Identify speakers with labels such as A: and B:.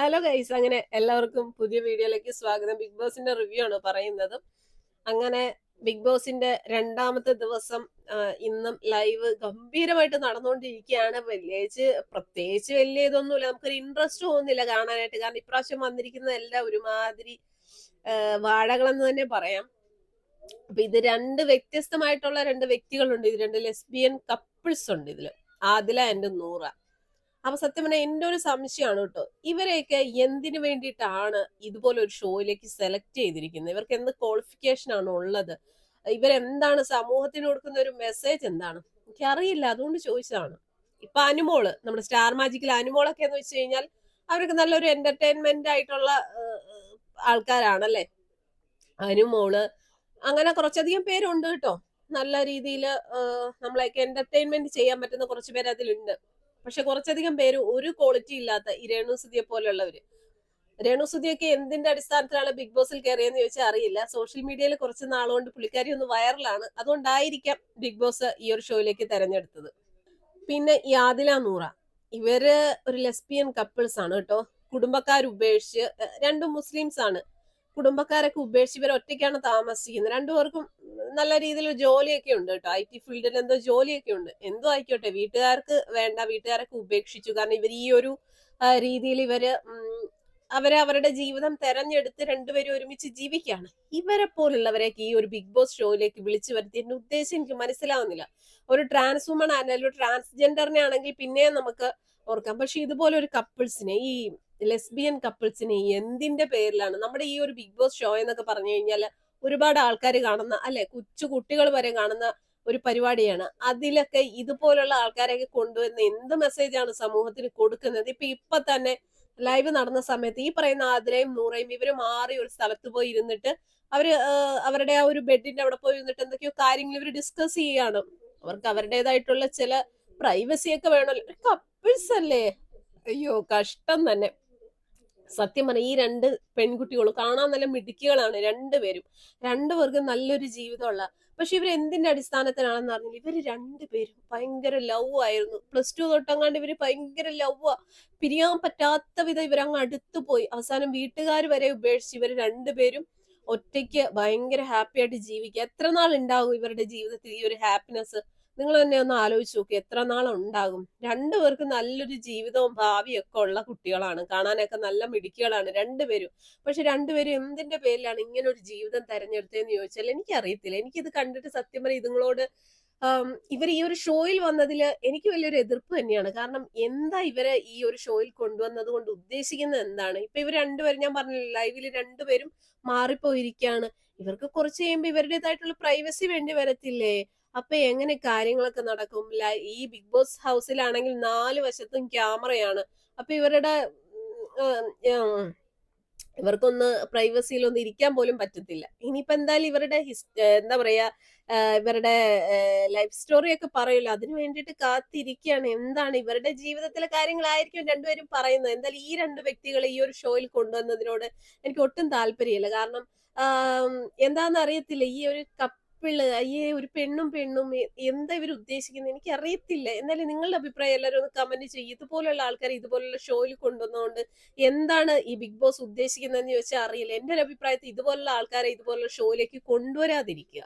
A: Hello guys അങ്ങനെ എല്ലാവർക്കും പുതിയ വീഡിയോയിലേക്ക് സ്വാഗതം. ബിഗ് ബോസിന്റെ റിവ്യൂ ആണ് പറയുന്നത്. അങ്ങനെ ബിഗ് ബോസിന്റെ രണ്ടാമത്തെ ദിവസം ഇന്നും ലൈവ് ഗംഭീരമായിട്ട് നടന്നുകൊണ്ടിരിക്കുകയാണ്. വലിയേച്ച് പ്രത്യേകിച്ച് വലിയ ഇതൊന്നുമില്ല നമുക്കൊരു ഇൻട്രസ്റ്റ് തോന്നുന്നില്ല കാണാനായിട്ട്. കാരണം ഇപ്രാവശ്യം വന്നിരിക്കുന്നതെല്ലാം ഒരുമാതിരി വാഴകളെന്ന് തന്നെ പറയാം. അപ്പൊ ഇത് രണ്ട് വ്യത്യസ്തമായിട്ടുള്ള രണ്ട് വ്യക്തികളുണ്ട്. ഇത് രണ്ട് ലെസ്ബിയൻ കപ്പിൾസ് ഉണ്ട് ഇതിൽ. ആദില ആൻഡ് നൂറ. അപ്പൊ സത്യം പറഞ്ഞാൽ എന്റെ ഒരു സംശയമാണ് കേട്ടോ. ഇവരെയൊക്കെ എന്തിനു വേണ്ടിയിട്ടാണ് ഇതുപോലെ ഒരു ഷോയിലേക്ക് സെലക്ട് ചെയ്തിരിക്കുന്നത്? ഇവർക്ക് എന്ത് ക്വാളിഫിക്കേഷൻ ആണ് ഉള്ളത്? ഇവരെന്താണ് സമൂഹത്തിന് കൊടുക്കുന്ന ഒരു മെസ്സേജ് എന്താണ്? എനിക്കറിയില്ല. അതുകൊണ്ട് ചോദിച്ചതാണ്. ഇപ്പൊ അനുമോൾ നമ്മുടെ സ്റ്റാർ മാജിക്കിൽ അനുമോളൊക്കെ എന്ന് വെച്ച് കഴിഞ്ഞാൽ അവർക്ക് നല്ലൊരു എന്റർടൈൻമെന്റ് ആയിട്ടുള്ള ആൾക്കാരാണല്ലേ? അനുമോൾ അങ്ങനെ കുറച്ചധികം പേരുണ്ട് കേട്ടോ. നല്ല രീതിയിൽ നമ്മളെയൊക്കെ എന്റർടൈൻമെന്റ് ചെയ്യാൻ പറ്റുന്ന കുറച്ച് പേര് അതിലുണ്ട്. പക്ഷെ കുറച്ചധികം പേര് ഒരു ക്വാളിറ്റി ഇല്ലാത്ത ഈ പോലെയുള്ളവര് രേണുസുതിയൊക്കെ എന്തിന്റെ അടിസ്ഥാനത്തിലാണ് ബിഗ് ബോസിൽ കയറിയെന്ന് ചോദിച്ചാൽ അറിയില്ല. സോഷ്യൽ മീഡിയയിൽ കുറച്ച് നാളുകൊണ്ട് പുള്ളിക്കാരി ഒന്ന് വൈറലാണ് അതുകൊണ്ടായിരിക്കാം ബിഗ് ബോസ് ഈ ഒരു ഷോയിലേക്ക് തെരഞ്ഞെടുത്തത്. പിന്നെ ഈ ആദില നൂറ. ഇവർ ഒരു ലെസ്ബിയൻ കപ്പിൾസ് ആണ് കേട്ടോ. കുടുംബക്കാർ ഉപേക്ഷിച്ച് രണ്ടും മുസ്ലിംസ് ആണ്. കുടുംബക്കാരൊക്കെ ഉപേക്ഷിച്ച് ഇവർ ഒറ്റയ്ക്കാണ് താമസിക്കുന്നത്. രണ്ടുപേർക്കും നല്ല രീതിയിൽ ജോലിയൊക്കെ ഉണ്ട് കേട്ടോ. ഐ ടി ഫീൽഡിൽ എന്തോ ജോലിയൊക്കെ ഉണ്ട്. എന്തോ ആയിക്കോട്ടെ വീട്ടുകാർക്ക് വേണ്ട വീട്ടുകാരൊക്കെ ഉപേക്ഷിച്ചു. കാരണം ഇവർ ഈ ഒരു രീതിയിൽ ഇവർ അവരെ അവരുടെ ജീവിതം തെരഞ്ഞെടുത്ത് രണ്ടുപേരും ഒരുമിച്ച് ജീവിക്കുകയാണ്. ഇവരെ പോലുള്ളവരെയൊക്കെ ഈ ഒരു ബിഗ് ബോസ് ഷോയിലേക്ക് വിളിച്ചു വരുത്തി എന്റെ ഉദ്ദേശം എനിക്ക് മനസ്സിലാവുന്നില്ല. ഒരു ട്രാൻസ് വുമൺ ആണെങ്കിലും ട്രാൻസ്ജെൻഡറിനെ ആണെങ്കിൽ പിന്നെയും നമുക്ക് ഓർക്കാം. പക്ഷെ ഇതുപോലെ ഒരു കപ്പിൾസിനെ ഈ ലെസ്ബിയൻ കപ്പിൾസിനെ എന്തിന്റെ പേരിലാണ്? നമ്മുടെ ഈ ഒരു ബിഗ് ബോസ് ഷോ എന്നൊക്കെ പറഞ്ഞു കഴിഞ്ഞാൽ ഒരുപാട് ആൾക്കാർ കാണുന്ന അല്ലെ? കൊച്ചു കുട്ടികൾ വരെ കാണുന്ന ഒരു പരിപാടിയാണ്. അതിലൊക്കെ ഇതുപോലുള്ള ആൾക്കാരെയൊക്കെ കൊണ്ടുവരുന്ന എന്ത് മെസ്സേജാണ് സമൂഹത്തിന് കൊടുക്കുന്നത്? ഇപ്പൊ ഇപ്പൊ തന്നെ ലൈവ് നടന്ന സമയത്ത് ഈ പറയുന്ന ആതിരയും നൂറയും ഇവർ മാറി ഒരു സ്ഥലത്ത് പോയി ഇരുന്നിട്ട് അവർ അവരുടെ ആ ഒരു ബെഡിന്റെ അവിടെ പോയി ഇരുന്നിട്ട് എന്തൊക്കെയോ കാര്യങ്ങൾ ഇവർ ഡിസ്കസ് ചെയ്യാണ് അവർക്ക് അവരുടേതായിട്ടുള്ള ചില പ്രൈവസി ഒക്കെ വേണമല്ലോ. കപ്പിൾസ് അല്ലേ? അയ്യോ കഷ്ടം തന്നെ. സത്യം പറഞ്ഞ ഈ രണ്ട് പെൺകുട്ടികളും കാണാൻ നല്ല മിടുക്കികളാണ് രണ്ടുപേരും. രണ്ടുപേർക്കും നല്ലൊരു ജീവിതമുള്ള പക്ഷെ ഇവർ എന്തിന്റെ അടിസ്ഥാനത്തിലാണെന്ന് അറിഞ്ഞില്ല. ഇവർ രണ്ടുപേരും ഭയങ്കര ലവ് ആയിരുന്നു. പ്ലസ് ടു തൊട്ടങ്ങാണ്ട് ഇവർ ഭയങ്കര ലവ് പിരിയാൻ പറ്റാത്ത വിധം ഇവരങ്ങ് അടുത്തു പോയി. അവസാനം വീട്ടുകാർ വരെ ഉപേക്ഷിച്ച് ഇവർ രണ്ടുപേരും ഒറ്റയ്ക്ക് ഭയങ്കര ഹാപ്പി ആയിട്ട് ജീവിക്കുക. എത്ര നാൾ ഉണ്ടാവും ഇവരുടെ ജീവിതത്തിൽ ഈ ഒരു ഹാപ്പിനെസ് നിങ്ങൾ തന്നെ ഒന്ന് ആലോചിച്ച് നോക്കി എത്ര നാൾ ഉണ്ടാകും രണ്ടുപേർക്കും നല്ലൊരു ജീവിതവും ഭാവിയും ഒക്കെ ഉള്ള കുട്ടികളാണ്. കാണാനൊക്കെ നല്ല മിടുക്കികളാണ് രണ്ടുപേരും. പക്ഷെ രണ്ടുപേരും എന്തിന്റെ പേരിലാണ് ഇങ്ങനെ ഒരു ജീവിതം തെരഞ്ഞെടുത്തതെന്ന് ചോദിച്ചാൽ എനിക്കറിയത്തില്ല. എനിക്കിത് കണ്ടിട്ട് സത്യം പറയും ഇതുങ്ങളോട് ഇവർ ഈ ഒരു ഷോയിൽ വന്നതിൽ എനിക്ക് വലിയൊരു എതിർപ്പ് തന്നെയാണ്. കാരണം എന്താ ഇവരെ ഈ ഒരു ഷോയിൽ കൊണ്ടുവന്നത് കൊണ്ട് ഉദ്ദേശിക്കുന്നത് എന്താണ്? ഇപ്പൊ ഇവർ രണ്ടുപേരും ഞാൻ പറഞ്ഞില്ല ലൈവിൽ രണ്ടുപേരും മാറിപ്പോയിരിക്കുകയാണ്. ഇവർക്ക് കുറച്ച് കഴിയുമ്പോൾ ഇവരുടേതായിട്ടുള്ള പ്രൈവസി വേണ്ടി വരത്തില്ലേ? അപ്പൊ എങ്ങനെ കാര്യങ്ങളൊക്കെ നടക്കും? ഈ ബിഗ് ബോസ് ഹൗസിലാണെങ്കിൽ നാല് വശത്തും ക്യാമറയാണ്. അപ്പൊ ഇവരുടെ ഇവർക്കൊന്ന് പ്രൈവസിയിലൊന്നും ഇരിക്കാൻ പോലും പറ്റത്തില്ല. ഇനിയിപ്പോ എന്തായാലും ഇവരുടെ എന്താ പറയാ ഇവരുടെ ലൈഫ് സ്റ്റോറി ഒക്കെ പറയല്ലോ അതിനു വേണ്ടിയിട്ട് കാത്തിരിക്കുകയാണ് എന്താണ് ഇവരുടെ ജീവിതത്തിലെ കാര്യങ്ങളായിരിക്കും രണ്ടുപേരും പറയുന്നത്. എന്തായാലും ഈ രണ്ട് വ്യക്തികളെ ഈ ഒരു ഷോയിൽ കൊണ്ടുവന്നതിനോട് എനിക്ക് ഒട്ടും താല്പര്യമില്ല. കാരണം എന്താന്ന് അറിയത്തില്ല ഈ ഒരു കപ്പിൾ അയ്യേ ഒരു പെണ്ണും പെണ്ണും എന്താ ഇവർ ഉദ്ദേശിക്കുന്നത് എനിക്ക് അറിയത്തില്ല എന്നാലും നിങ്ങളുടെ അഭിപ്രായം എല്ലാവരും ഒന്ന് കമന്റ് ചെയ്യും. ഇതുപോലുള്ള ആൾക്കാർ ഇതുപോലുള്ള ഷോയിൽ കൊണ്ടുവന്നുകൊണ്ട് എന്താണ് ഈ ബിഗ് ബോസ് ഉദ്ദേശിക്കുന്നതെന്ന് ചോദിച്ചാൽ അറിയില്ല. എന്റെ ഒരു അഭിപ്രായത്തിൽ ഇതുപോലുള്ള ആൾക്കാരെ ഇതുപോലുള്ള ഷോയിലേക്ക് കൊണ്ടുവരാതിരിക്കുക.